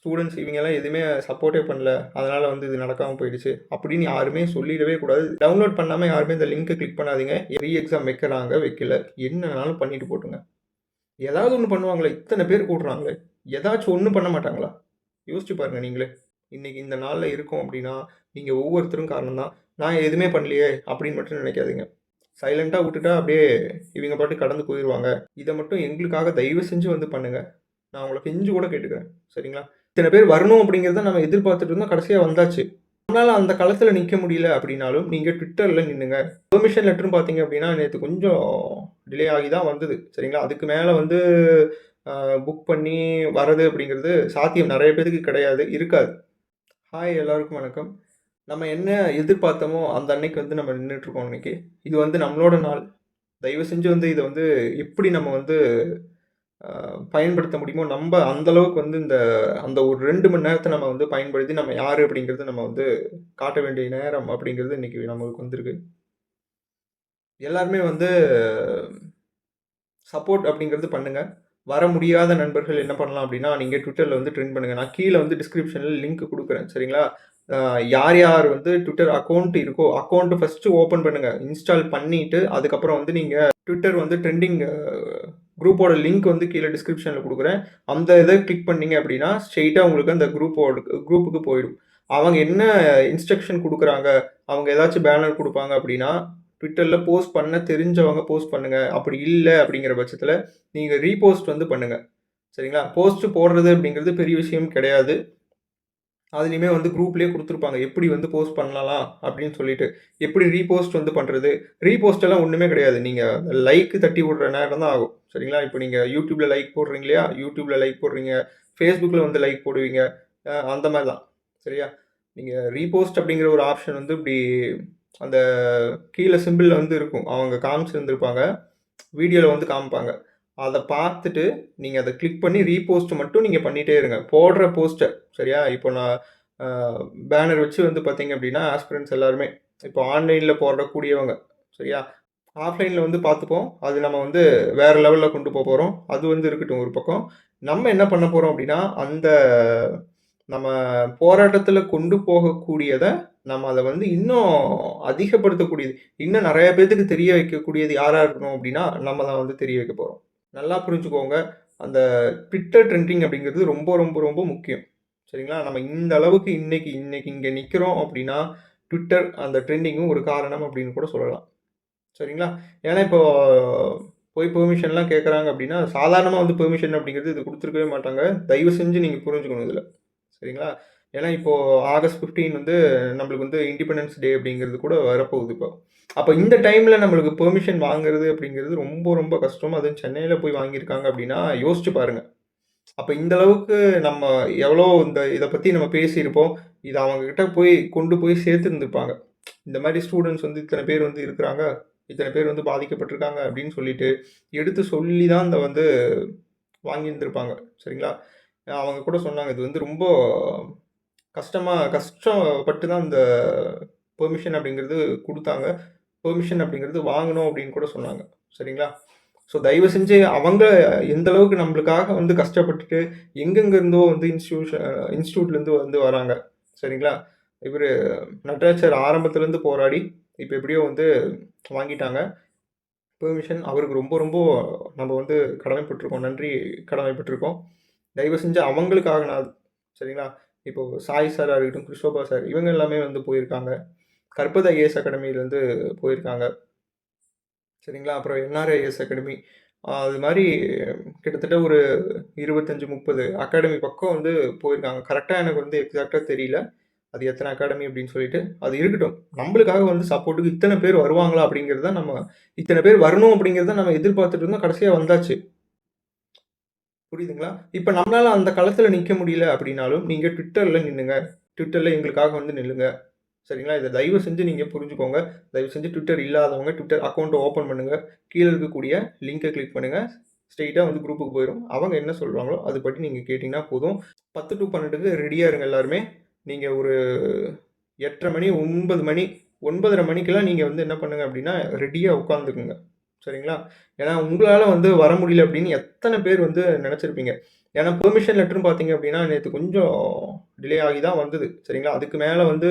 Students இவங்கெல்லாம் எதுவுமே சப்போர்ட்டே பண்ணல. அதனால் வந்து இது நடக்காமல் போயிடுச்சு. அப்படின்னு யாருமே சொல்லிடவே கூடாது. டவுன்லோட் பண்ணாமல் யாருமே இந்த லிங்க்கை கிளிக் பண்ணாதீங்க. ரீ எக்ஸாம் வைக்கிறாங்க வைக்கல. என்னன்னாலும் பண்ணிட்டு போட்டுங்க. ஏதாவது ஒன்று பண்ணுவாங்களே இத்தனை பேர் கூடுறாங்களே. ஏதாச்சும் ஒன்றும் பண்ண மாட்டாங்களா? யோசிச்சு பாருங்கள் நீங்களே. இன்றைக்கி இந்த நாளில் இருக்கோம் அப்படின்னா நீங்கள் ஒவ்வொருத்தரும் காரணம் தான் நான் எதுவுமே பண்ணலையே அப்படின்னு மட்டும் நினைக்காதீங்க. சைலண்ட்டாக விட்டுட்டா அப்படியே இவங்க பாட்டு கடந்து போயிடுவாங்க இதை மட்டும் எங்களுக்காக தயவு செஞ்சு வந்து பண்ணுங்கள் நான் உங்களை கெஞ்சு கூட கேட்டுக்கிறேன். சரிங்களா? இத்தனை பேர் வரணும் அப்படிங்கிறத நம்ம எதிர்பார்த்துட்டு இருந்தோம். கடைசியாக வந்தாச்சு. நம்மளால் அந்த களத்தில் நிற்க முடியல அப்படின்னாலும் நீங்கள் ட்விட்டரில் நின்றுங்க பெர்மிஷன் லெட்டர்னு பார்த்தீங்க அப்படின்னா நேற்று கொஞ்சம் டிலே ஆகி தான் வந்தது. சரிங்களா? அதுக்கு மேலே வந்து புக் பண்ணி வரது அப்படிங்கிறது சாத்தியம் நிறைய பேருக்கு கிடையாது. இருக்காது. ஹாய் எல்லாருக்கும் வணக்கம். நம்ம என்ன எதிர்பார்த்தோமோ அந்த அன்னைக்கு வந்து நம்ம நின்றுட்டுருக்கோம் இன்னைக்கு இது வந்து நம்மளோட நாள். தயவு செஞ்சு வந்து இதை வந்து எப்படி நம்ம வந்து பயன்படுத்த முடியுமோ? நம்ம அந்த அளவுக்கு வந்து இந்த அந்த ஒரு ரெண்டு மணி நேரத்தை நம்ம வந்து பயன்படுத்தி நம்ம யார் அப்படிங்கிறது நம்ம வந்து காட்ட வேண்டிய நேரம் அப்படிங்கிறது இன்றைக்கி நம்மளுக்கு வந்திருக்கு. எல்லாருமே வந்து சப்போர்ட் அப்படிங்கிறது பண்ணுங்கள் வர முடியாத நண்பர்கள் என்ன பண்ணலாம் அப்படின்னா நீங்கள் ட்விட்டரில் வந்து ட்ரெண்ட் பண்ணுங்கள் நான் கீழே வந்து டிஸ்கிரிப்ஷனில் லிங்க் கொடுக்குறேன். சரிங்களா? யார் யார் வந்து ட்விட்டர் அக்கௌண்ட் இருக்கோ அக்கௌண்ட்டு ஃபஸ்ட்டு ஓப்பன் பண்ணுங்கள் இன்ஸ்டால் பண்ணிட்டு அதுக்கப்புறம் வந்து நீங்கள் ட்விட்டர் வந்து ட்ரெண்டிங் குரூப்போட லிங்க் வந்து கீழே டிஸ்கிரிப்ஷனில் கொடுக்குறேன். அந்த இதை கிளிக் பண்ணீங்க அப்படின்னா ஸ்ட்ரெயிட்டாக உங்களுக்கு அந்த குரூப்போட குரூப்புக்கு போயிடும். அவங்க என்ன இன்ஸ்ட்ரக்ஷன் கொடுக்குறாங்க அவங்க ஏதாச்சும் பேனர் கொடுப்பாங்க அப்படின்னா ட்விட்டரில் போஸ்ட் பண்ண தெரிஞ்சவங்க போஸ்ட் பண்ணுங்கள் அப்படி இல்லை அப்படிங்கிற பட்சத்தில் நீங்கள் ரீபோஸ்ட் வந்து பண்ணுங்கள் சரிங்களா? போஸ்ட் போடுறது அப்படிங்கிறது பெரிய விஷயம் கிடையாது. அதுலேயுமே வந்து குரூப்லேயே கொடுத்துருப்பாங்க. எப்படி வந்து போஸ்ட் பண்ணலாம் அப்படின்னு சொல்லிட்டு. எப்படி ரீபோஸ்ட் வந்து பண்ணுறது ரீபோஸ்ட் எல்லாம் ஒன்றுமே கிடையாது. நீங்கள் லைக் தட்டி விடுற நேரம் தான் ஆகும். சரிங்களா? இப்போ நீங்கள் யூடியூப்பில் லைக் போடுறீங்க இல்லையா? யூடியூப்பில் லைக் போடுறீங்க. ஃபேஸ்புக்கில் வந்து லைக் போடுவீங்க. அந்த மாதிரி தான் சரியா? நீங்கள் ரீபோஸ்ட் அப்படிங்கிற ஒரு ஆப்ஷன் வந்து இப்படி அந்த கீழே சிம்பிளில் வந்து இருக்கும். அவங்க காமிச்சிருந்துருப்பாங்க. வீடியோவில் வந்து காமிப்பாங்க. அதை பார்த்துட்டு நீங்கள் அதை கிளிக் பண்ணி ரீபோஸ்ட் மட்டும் நீங்கள் பண்ணிகிட்டே இருங்க. போடுற போஸ்ட்டை சரியா? இப்போ நான் பேனர் வச்சு வந்து பார்த்தீங்க அப்படின்னா ஆஸ்பிரண்ட்ஸ் எல்லாருமே இப்போ ஆன்லைனில் போடக்கூடியவங்க சரியா? ஆஃப்லைனில் வந்து பார்த்துப்போம். அது நம்ம வந்து வேறு லெவலில் கொண்டு போக போகிறோம் அது வந்து இருக்கட்டும் ஒரு பக்கம். நம்ம என்ன பண்ண போகிறோம் அப்படின்னா அந்த நம்ம போராட்டத்தில் கொண்டு போகக்கூடியதை நம்ம அதை வந்து இன்னும் அதிகப்படுத்தக்கூடியது இன்னும் நிறைய பேர்த்துக்கு தெரிய வைக்கக்கூடியது யாராக இருக்கணும் அப்படின்னா நம்ம தான் வந்து தெரிய வைக்க போகிறோம் நல்லா புரிஞ்சுக்கோங்க. அந்த ட்விட்டர் ட்ரெண்டிங் அப்படிங்கிறது ரொம்ப ரொம்ப ரொம்ப முக்கியம். சரிங்களா? நம்ம இந்த அளவுக்கு இன்னைக்கு இன்னைக்கு இங்கே நிற்கிறோம் அப்படின்னா ட்விட்டர் அந்த ட்ரெண்டிங்கும் ஒரு காரணம் அப்படின்னு கூட சொல்லலாம். சரிங்களா? ஏன்னா இப்போ போய் பெர்மிஷன்லாம் கேட்குறாங்க அப்படின்னா சாதாரணமாக வந்து பெர்மிஷன் அப்படிங்கிறது இது கொடுத்துருக்கவே மாட்டாங்க. தயவு செஞ்சு நீங்கள் புரிஞ்சுக்கணும் இதில். சரிங்களா? ஏன்னா இப்போது ஆகஸ்ட் 15 வந்து நம்மளுக்கு வந்து இண்டிபெண்டன்ஸ் டே அப்படிங்கிறது கூட வரப்போகுது இப்போ. அப்போ இந்த டைமில் நம்மளுக்கு பெர்மிஷன் வாங்குறது அப்படிங்கிறது ரொம்ப ரொம்ப கஷ்டம் அதுவும் சென்னையில் போய் வாங்கியிருக்காங்க அப்படின்னா யோசிச்சு பாருங்கள் அப்போ இந்த அளவுக்கு நம்ம எவ்வளோ இந்த இதை பற்றி நம்ம பேசியிருப்போம். இதை அவங்கக்கிட்ட போய் கொண்டு போய் சேர்த்துருந்துருப்பாங்க. இந்த மாதிரி ஸ்டூடெண்ட்ஸ் வந்து இத்தனை பேர் வந்து இருக்கிறாங்க. இத்தனை பேர் வந்து பாதிக்கப்பட்டிருக்காங்க அப்படின்னு சொல்லிட்டு எடுத்து சொல்லி தான் இந்த வந்து வாங்கியிருந்திருப்பாங்க. சரிங்களா? அவங்க கூட சொன்னாங்க இது வந்து ரொம்ப கஷ்டமாக கஷ்டப்பட்டு தான் அந்த பெர்மிஷன் அப்படிங்கிறது கொடுத்தாங்க. பெர்மிஷன் அப்படிங்கிறது வாங்கணும் அப்படின்னு கூட சொன்னாங்க. சரிங்களா? ஸோ தயவு செஞ்சு அவங்க எந்த அளவுக்கு நம்மளுக்காக வந்து கஷ்டப்பட்டுட்டு எங்கெங்கேருந்தோ வந்து இன்ஸ்டியூஷன் இன்ஸ்டியூட்லேருந்து வந்து வராங்க. சரிங்களா? இவர் நட்ராஜர் ஆரம்பத்துலேருந்து போராடி இப்போ எப்படியோ வந்து வாங்கிட்டாங்க. பெர்மிஷன் அவருக்கு ரொம்ப ரொம்ப நம்ம வந்து கடமைப்பட்டிருக்கோம். நன்றி கடமைப்பட்டிருக்கோம். தயவு செஞ்சு அவங்களுக்காக நான் சரிங்களா? இப்போது சாய் சாராக இருக்கட்டும் கிறிஸ்டோபா சார் இவங்க எல்லாமே வந்து போயிருக்காங்க. கற்பத ஐஏஎஸ் அகாடமியிலேருந்து போயிருக்காங்க. சரிங்களா? அப்புறம் என்ஆர்ஐஎஸ் அகாடமி. அது மாதிரி கிட்டத்தட்ட ஒரு இருபத்தஞ்சி முப்பது அகாடமி பக்கம் வந்து போயிருக்காங்க. கரெக்டாக எனக்கு வந்து எக்ஸாக்டாக தெரியல. அது எத்தனை அகாடமி அப்படின்னு சொல்லிட்டு அது இருக்கட்டும். நம்மளுக்காக வந்து சப்போர்ட்டுக்கு இத்தனை பேர் வருவாங்களா அப்படிங்கிறத நம்ம இத்தனை பேர் வரணும் அப்படிங்கிறத நம்ம எதிர்பார்த்துட்டு இருந்தோம். கடைசியாக வந்தாச்சு. புரியுதுங்களா? இப்போ நம்மளால் அந்த களத்தில் நிற்க முடியல அப்படின்னாலும் நீங்கள் ட்விட்டரில் நின்றுங்க ட்விட்டரில் எங்களுக்காக வந்து நில்லுங்க. சரிங்களா? இதை தயவு செஞ்சு நீங்கள் புரிஞ்சுக்கோங்க. தயவு செஞ்சு ட்விட்டர் இல்லாதவங்க ட்விட்டர் அக்கௌண்ட்டை ஓப்பன் பண்ணுங்கள் கீழே இருக்கக்கூடிய லிங்கை கிளிக் பண்ணுங்கள் ஸ்ட்ரெயிட்டாக வந்து குரூப்புக்கு போயிடும் அவங்க என்ன சொல்கிறாங்களோ அதுபடி நீங்கள் கேட்டிங்கன்னா போதும். பத்து டு பன்னெண்டுக்கு ரெடியாக இருங்க எல்லாருமே. நீங்கள் ஒரு எட்டரை மணி ஒன்பது மணி ஒன்பதரை மணிக்கெல்லாம் நீங்கள் வந்து என்ன பண்ணுங்க அப்படின்னா ரெடியாக உட்காந்துக்குங்க சரிங்களா? ஏன்னா உங்களால் வந்து வர முடியல அப்படின்னு எத்தனை பேர் வந்து நினச்சிருப்பீங்க. ஏன்னா பெர்மிஷன் லெட்டர்னு பார்த்தீங்க அப்படின்னா நேற்று கொஞ்சம் டிலே ஆகி தான் வந்தது. சரிங்களா? அதுக்கு மேலே வந்து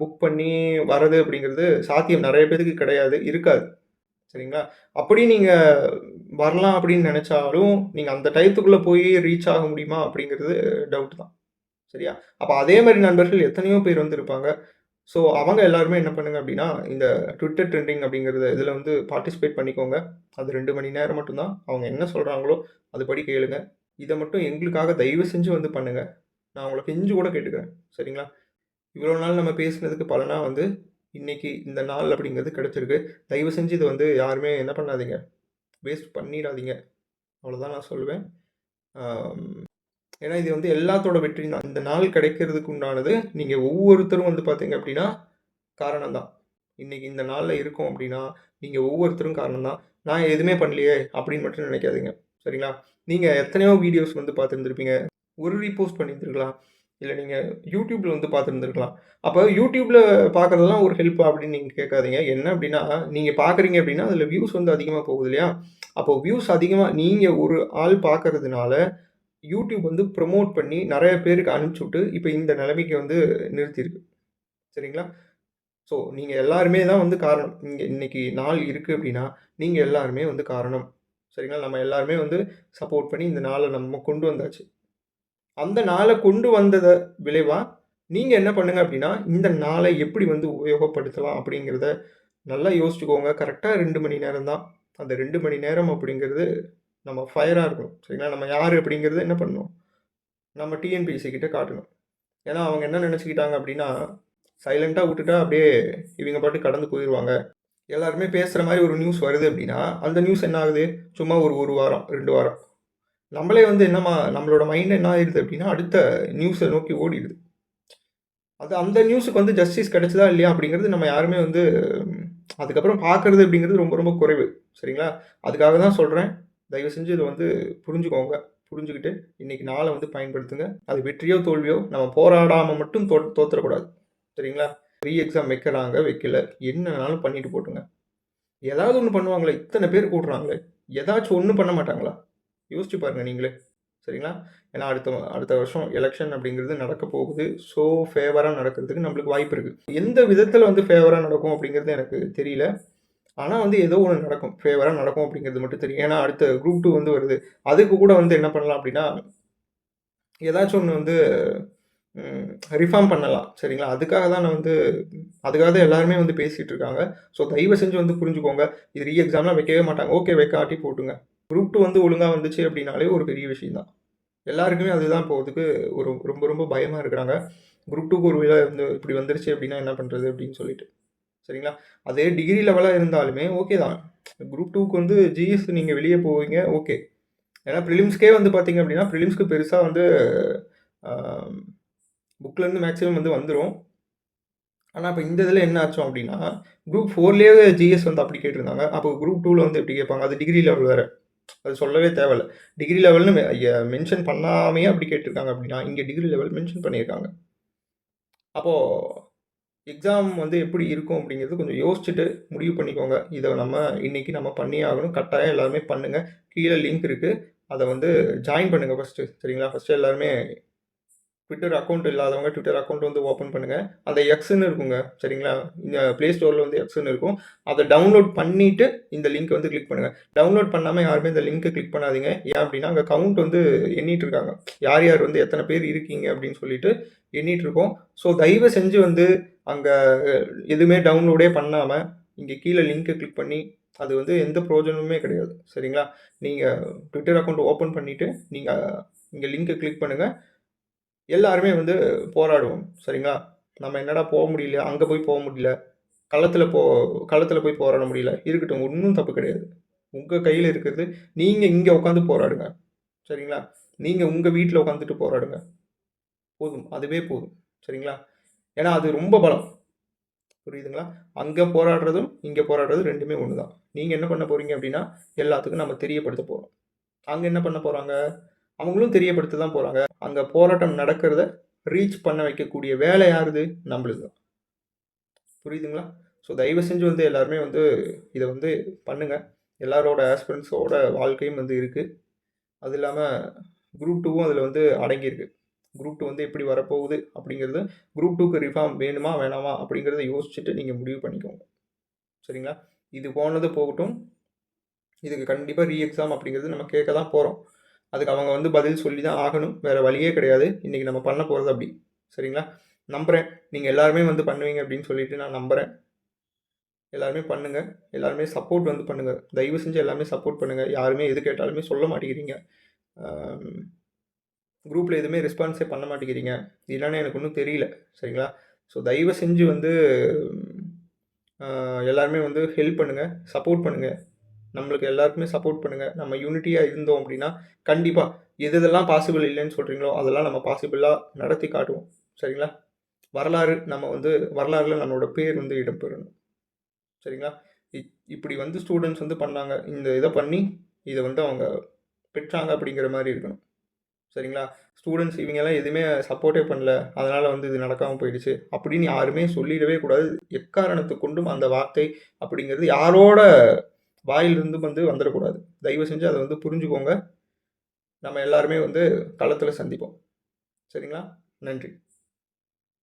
புக் பண்ணி வர்றது அப்படிங்கிறது சாத்தியம். நிறைய பேருக்கு கிடையாது. இருக்காது. சரிங்களா? அப்படி நீங்கள் வரலாம் அப்படின்னு நினச்சாலும் நீங்கள் அந்த டயத்துக்குள்ளே போய் ரீச் ஆக முடியுமா அப்படிங்கிறது டவுட் தான். சரியா? அப்போ அதே மாதிரி நண்பர்கள் எத்தனையோ பேர் வந்து இருப்பாங்க. ஸோ அவங்க எல்லாருமே என்ன பண்ணுங்க அப்படின்னா இந்த ட்விட்டர் ட்ரெண்டிங் அப்படிங்கிறத இதில் வந்து பார்ட்டிசிபேட் பண்ணிக்கோங்க. அது ரெண்டு மணி நேரம் மட்டும்தான். அவங்க என்ன சொல்கிறாங்களோ அதுபடி கேளுங்க. இதை மட்டும் எங்களுக்காக தயவு செஞ்சு வந்து பண்ணுங்கள் நான் உங்களை கெஞ்சு கூட கேட்டுக்கிறேன். சரிங்களா? இவ்வளோ நாள் நம்ம பேசுனதுக்கு பலனா வந்து இன்னைக்கு இந்த நாள் அப்படிங்கிறது கிடச்சிருக்கு. தயவு செஞ்சு இது வந்து யாருமே என்ன பண்ணாதீங்க. வேஸ்ட் பண்ணிடாதீங்க. அவ்வளோதான் நான் சொல்லுவேன். ஏன்னா இது வந்து எல்லாத்தோட வெற்றி தான். இந்த நாள் கிடைக்கிறதுக்கு உண்டானது நீங்கள் ஒவ்வொருத்தரும் வந்து பார்த்தீங்க அப்படின்னா காரணம் தான். இன்னைக்கு இந்த நாளில் இருக்கும் அப்படின்னா நீங்கள் ஒவ்வொருத்தரும் காரணம் தான். நான் எதுவுமே பண்ணலையே அப்படின்னு மட்டும் நினைக்காதீங்க. சரிங்களா? நீங்கள் எத்தனையோ வீடியோஸ் வந்து பார்த்துருந்துருப்பீங்க. ஒரு ரீபோஸ்ட் பண்ணியிருந்துருக்கலாம். இல்லை நீங்கள் யூடியூப்பில் வந்து பார்த்துருந்துருக்கலாம். அப்போ யூடியூப்பில் பார்க்குறதெல்லாம் ஒரு ஹெல்ப் அப்படின்னு நீங்கள் கேட்காதீங்க. என்ன அப்படின்னா நீங்கள் பார்க்குறீங்க அப்படின்னா அதில் வியூஸ் வந்து அதிகமாக போகுது இல்லையா? அப்போது வியூஸ் அதிகமாக நீங்கள் ஒரு ஆள் பார்க்கறதுனால யூடியூப் வந்து ப்ரொமோட் பண்ணி நிறைய பேருக்கு அனுப்பிச்சி விட்டு இப்போ இந்த நிலைமைக்கு வந்து நிறுத்தியிருக்கு. சரிங்களா? ஸோ நீங்கள் எல்லாருமே தான் வந்து காரணம். இங்கே இன்றைக்கி நாள் இருக்குது அப்படின்னா நீங்கள் எல்லாருமே வந்து காரணம். சரிங்களா? நம்ம எல்லாருமே வந்து சப்போர்ட் பண்ணி இந்த நாளை நம்ம கொண்டு வந்தாச்சு. அந்த நாளை கொண்டு வந்ததை விளைவாக நீங்கள் என்ன பண்ணுங்க அப்படின்னா இந்த நாளை எப்படி வந்து உபயோகப்படுத்தலாம் அப்படிங்கிறத நல்லா யோசிச்சுக்கோங்க. கரெக்டாக ரெண்டு மணி நேரம் தான் அந்த ரெண்டு மணி நேரம் அப்படிங்கிறது நம்ம ஃபயராக இருக்கணும். சரிங்களா? நம்ம யார் அப்படிங்கிறத என்ன பண்ணணும்? நம்ம டிஎன்பிஎஸ்சி கிட்டே காட்டணும். ஏன்னா அவங்க என்ன நினச்சிக்கிட்டாங்க அப்படின்னா சைலண்ட்டாக விட்டுட்டா அப்படியே இவங்க பாட்டு கடந்து போயிடுவாங்க எல்லாருமே பேசுகிற மாதிரி ஒரு நியூஸ் வருது அப்படின்னா அந்த நியூஸ் என்ன ஆகுது? சும்மா ஒரு ஒரு வாரம் ரெண்டு வாரம். நம்மளே வந்து என்னம்மா நம்மளோட மைண்ட் என்ன ஆயிடுது அப்படின்னா அடுத்த நியூஸை நோக்கி ஓடிடுது. அது அந்த நியூஸுக்கு வந்து ஜஸ்டிஸ் கிடைச்சதா இல்லையா அப்படிங்கிறது நம்ம யாருமே வந்து அதுக்கப்புறம் பார்க்கறது அப்படிங்கிறது ரொம்ப ரொம்ப குறைவு. சரிங்களா? அதுக்காக தான் சொல்கிறேன் தயவு செஞ்சு இதை வந்து புரிஞ்சுக்கோங்க. புரிஞ்சுக்கிட்டு இன்னைக்கு நாளை வந்து பயன்படுத்துங்க. அது வெற்றியோ தோல்வியோ நம்ம போராடாமல் மட்டும் தோ தோத்துறக்கூடாது சரிங்களா? ரீ எக்ஸாம் வைக்கிறாங்க வைக்கல. என்னன்னாலும் பண்ணிட்டு போட்டுங்க. ஏதாவது ஒன்று பண்ணுவாங்களே இத்தனை பேர் கூடுறாங்களே ஏதாச்சும் ஒன்றும் பண்ண மாட்டாங்களா? யோசிச்சு பாருங்கள் நீங்களே. சரிங்களா? ஏன்னா அடுத்த அடுத்த வருஷம் எலெக்ஷன் அப்படிங்கிறது நடக்க போகுது. ஸோ ஃபேவராக நடக்கிறதுக்கு நம்மளுக்கு வாய்ப்பு இருக்குது எந்த விதத்தில் வந்து ஃபேவராக நடக்கும் அப்படிங்கிறது எனக்கு தெரியல. ஆனால் வந்து ஏதோ ஒன்று நடக்கும். ஃபேவராக நடக்கும் அப்படிங்கிறது மட்டும் தெரியும். ஏன்னா அடுத்த குரூப் டூ வந்து வருது. அதுக்கு கூட வந்து என்ன பண்ணலாம் அப்படின்னா ஏதாச்சும் ஒன்று வந்து ரிஃபார்ம் பண்ணலாம். சரிங்களா? அதுக்காக தான் நான் வந்து அதுக்காக தான் எல்லாருமே வந்து பேசிகிட்டு இருக்காங்க. ஸோ தயவு செஞ்சு வந்து புரிஞ்சுக்கோங்க. இது ரீ எக்ஸாம்லாம் வைக்கவே மாட்டாங்க. ஓகே வைக்காட்டி போட்டுங்க. குரூப் டூ வந்து ஒழுங்காக வந்துச்சு அப்படின்னாலே ஒரு பெரிய விஷயம் தான். எல்லாருக்குமே அதுதான் போகிறதுக்கு ஒரு ரொம்ப ரொம்ப பயமாக இருக்கிறாங்க. குரூப் டூக்கு ஒரு வேளை வந்து இப்படி வந்துருச்சு அப்படின்னா என்ன பண்ணுறது அப்படின்னு சொல்லிட்டு. சரிங்களா? அதே டிகிரி லெவலாக இருந்தாலுமே ஓகே தான். குரூப் டூக்கு வந்து ஜிஎஸ் நீங்கள் வெளியே போவீங்க ஓகே ஏன்னா ப்ரிலிம்ஸ்க்கே வந்து பார்த்தீங்க அப்படின்னா ப்ரிலிம்ஸ்க்கு பெருசாக வந்து புக்லேருந்து மேக்ஸிமம் வந்து வந்துடும் ஆனால் இப்போ இந்த இதில் என்ன ஆச்சோம் அப்படின்னா குரூப் ஃபோர்லேயே ஜிஎஸ் வந்து அப்படி கேட்டிருந்தாங்க. அப்போ குரூப் டூவில் வந்து எப்படி கேட்பாங்க? அது டிகிரி லெவல் வேறு. அது சொல்லவே தேவையில்ல. டிகிரி லெவல்னு மென்ஷன் பண்ணாமையே அப்படி கேட்டிருக்காங்க அப்படின்னா இங்கே டிகிரி லெவல் மென்ஷன் பண்ணியிருக்காங்க. அப்போது எக்ஸாம் வந்து எப்படி இருக்கும் அப்படிங்கிறது கொஞ்சம் யோசிச்சுட்டு முடிவு பண்ணிக்கோங்க. இதை நம்ம இன்னைக்கு நம்ம பண்ணியே ஆகணும். கட்டாயம் எல்லாருமே பண்ணுங்கள் கீழே லிங்க் இருக்குது அதை வந்து ஜாயின் பண்ணுங்கள் ஃபஸ்ட்டு சரிங்களா? ஃபஸ்ட்டு எல்லாருமே ட்விட்டர் அக்கௌண்ட் இல்லாதவங்க ட்விட்டர் அக்கௌண்ட் வந்து ஓப்பன் பண்ணுங்கள் அந்த எக்ஸ்ன்னு இருக்குங்க சரிங்களா? இந்த ப்ளே ஸ்டோரில் வந்து எக்ஸ்ன்னு இருக்கும். அதை டவுன்லோட் பண்ணிவிட்டு இந்த லிங்க் வந்து கிளிக் பண்ணுங்கள் டவுன்லோட் பண்ணாமல் யாருமே இந்த லிங்க்கை கிளிக் பண்ணாதீங்க. ஏன் அப்படின்னா அங்கே கவுண்ட் வந்து எண்ணிட்டு இருக்காங்க. யார் யார் வந்து எத்தனை பேர் இருக்கீங்க அப்படின்னு சொல்லிட்டு எண்ணிட்டு இருக்கோம். ஸோ தயவு செஞ்சு வந்து அங்கே எதுவுமே டவுன்லோடே பண்ணாமல் இங்கே கீழே லிங்க்கை கிளிக் பண்ணி அது வந்து எந்த ப்ரோஜனமுமே கிடையாது சரிங்களா? நீங்கள் ட்விட்டர் அக்கௌண்ட் ஓப்பன் பண்ணிவிட்டு நீங்கள் இங்கே லிங்க்கை கிளிக் பண்ணுங்கள் எல்லாருமே வந்து போராடுவோம். சரிங்களா? நம்ம என்னடா போக முடியல? அங்கே போய் போக முடியல? களத்தில் போ களத்தில் போய் போராட முடியல? இருக்கட்டும். ஒன்றும் தப்பு கிடையாது. உங்கள் கையில் இருக்கிறது நீங்கள் இங்கே உட்காந்து போராடுங்க. சரிங்களா? நீங்கள் உங்கள் வீட்டில் உட்காந்துட்டு போராடுங்க. போதும். அதுவே போதும். சரிங்களா? ஏன்னா அது ரொம்ப பலம். புரியுதுங்களா? அங்கே போராடுறதும் இங்கே போராடுறதும் ரெண்டுமே ஒன்று தான் நீங்கள் என்ன பண்ண போகிறீங்க அப்படின்னா எல்லாத்துக்கும் நம்ம தெரியப்படுத்த போகிறோம் அங்கே என்ன பண்ண போகிறாங்க அவங்களும் தெரியப்படுத்த தான் போகிறாங்க அங்கே போராட்டம் நடக்கிறத ரீச் பண்ண வைக்கக்கூடிய வேலை யாருது? நம்மளுக்கு தான். புரியுதுங்களா? ஸோ தயவு செஞ்சு வந்து எல்லாருமே வந்து இதை வந்து பண்ணுங்கள் எல்லாரோட ஆஸ்பிரன்ஸோட வாழ்க்கையும் வந்து இருக்குது அது இல்லாமல் குரூப் டூவும் அதில் வந்து அடங்கியிருக்கு. குரூப் டூ வந்து எப்படி வரப்போகுது அப்படிங்கிறது குரூப் டூக்கு ரிஃபார்ம் வேணுமா வேணாமா அப்படிங்கிறத யோசிச்சுட்டு நீங்கள் முடிவு பண்ணிக்கோங்க. சரிங்களா? இது போனது போகட்டும். இதுக்கு கண்டிப்பாக ரீ எக்ஸாம் அப்படிங்கிறது நம்ம கேட்க தான் போகிறோம் அதுக்கு அவங்க வந்து பதில் சொல்லி தான் ஆகணும். வேறு வழியே கிடையாது. இன்றைக்கி நம்ம பண்ண போகிறது அப்படி. சரிங்களா? நம்புகிறேன் நீங்கள் எல்லாருமே வந்து பண்ணுவீங்க அப்படின்னு சொல்லிட்டு நான் நம்புகிறேன் எல்லாருமே பண்ணுங்கள் எல்லாருமே சப்போர்ட் வந்து பண்ணுங்கள் தயவு செஞ்சு எல்லாமே சப்போர்ட் பண்ணுங்கள் யாருமே எது கேட்டாலுமே சொல்ல மாட்டேங்கிறீங்க. குரூப்பில் எதுவுமே ரெஸ்பான்ஸே பண்ண மாட்டேங்கிறீங்க. இல்லைன்னு எனக்கு ஒன்றும் தெரியல. சரிங்களா? ஸோ தயவு செஞ்சு வந்து எல்லாருமே வந்து ஹெல்ப் பண்ணுங்கள் சப்போர்ட் பண்ணுங்கள் நம்மளுக்கு எல்லாருக்குமே சப்போர்ட் பண்ணுங்கள் நம்ம யூனிட்டியாக இருந்தோம் அப்படின்னா கண்டிப்பாக எது எதெல்லாம் பாசிபிள் இல்லைன்னு சொல்கிறீங்களோ அதெல்லாம் நம்ம பாசிபிளாக நடத்தி காட்டுவோம். சரிங்களா? வரலாறு நம்ம வந்து வரலாறுல நம்மளோட பேர் வந்து இடம்பெறணும். சரிங்களா? இப்படி வந்து ஸ்டூடெண்ட்ஸ் வந்து பண்ணாங்க. இந்த இதை பண்ணி இதை வந்து அவங்க பெற்றாங்க அப்படிங்கிற மாதிரி இருக்கணும். சரிங்களா? ஸ்டூடெண்ட்ஸ் இவங்கெல்லாம் எதுவுமே சப்போர்ட்டே பண்ணல. அதனால் வந்து இது நடக்காமல் போயிடுச்சு. அப்படின்னு யாருமே சொல்லிடவே கூடாது. எக்காரணத்து கொண்டும் அந்த வார்த்தை அப்படிங்கிறது யாரோட வாயிலிருந்து வந்து வந்துடக்கூடாது. தயவு செஞ்சு அதை வந்து புரிஞ்சுக்கோங்க. நம்ம எல்லாருமே வந்து களத்தில் சந்திப்போம். சரிங்களா? நன்றி.